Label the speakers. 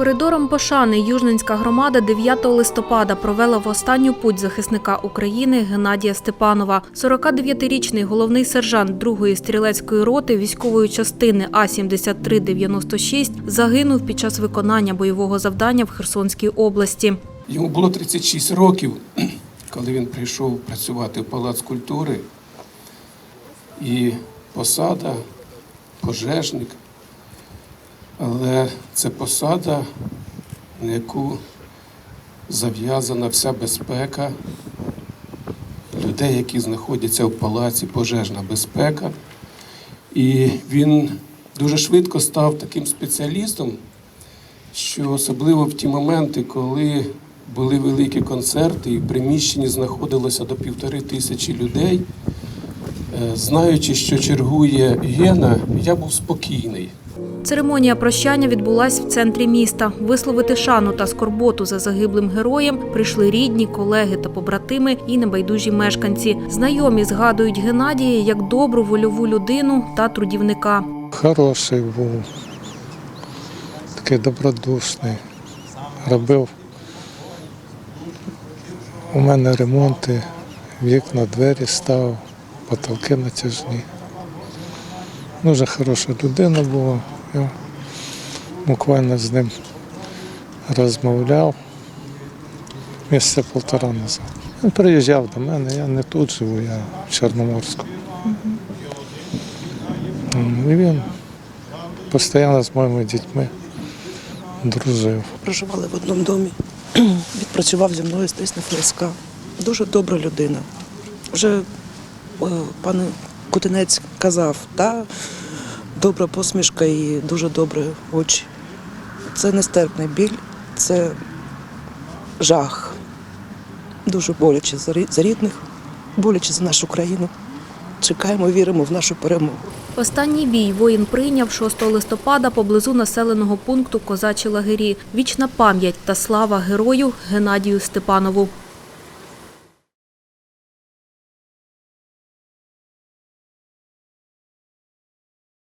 Speaker 1: Коридором Пошани Южненська громада 9 листопада провела в останню путь захисника України Геннадія Степанова. 49-річний головний сержант 2-ї стрілецької роти військової частини А-7396 загинув під час виконання бойового завдання в Херсонській області.
Speaker 2: Йому було 36 років, коли він прийшов працювати в Палац культури. І посада пожежник. Але це посада, на яку зав'язана вся безпека людей, які знаходяться в палаці, пожежна безпека. І він дуже швидко став таким спеціалістом, що особливо в ті моменти, коли були великі концерти і в приміщенні знаходилося до півтори тисячі людей, е, знаючи, що чергує Гена, я був спокійний.
Speaker 1: Церемонія прощання відбулась в центрі міста. Висловити шану та скорботу за загиблим героєм прийшли рідні, колеги та побратими і небайдужі мешканці. Знайомі згадують Геннадія як добру вольову людину та трудівника.
Speaker 3: Хороший був, такий добродушний. Робив у мене ремонти, вікна, двері ставив, потолки натяжні. Дуже хороша людина була. Я буквально з ним розмовляв місяця полтора назад. Він приїжджав до мене, я не тут живу, я в Чорноморську. І він постійно з моїми дітьми дружив.
Speaker 4: проживали в одному домі. Відпрацював зі мною десь на ФСК. Дуже добра людина. Вже е, пан Кутинець казав, та добра посмішка і дуже добрі очі. Це нестерпний біль, це жах. Дуже боляче за рідних, боляче за нашу країну. Чекаємо, віримо в нашу перемогу.
Speaker 1: Останній бій воїн прийняв 6 листопада поблизу населеного пункту Козачі лагері. Вічна пам'ять та слава герою Геннадію Степанову.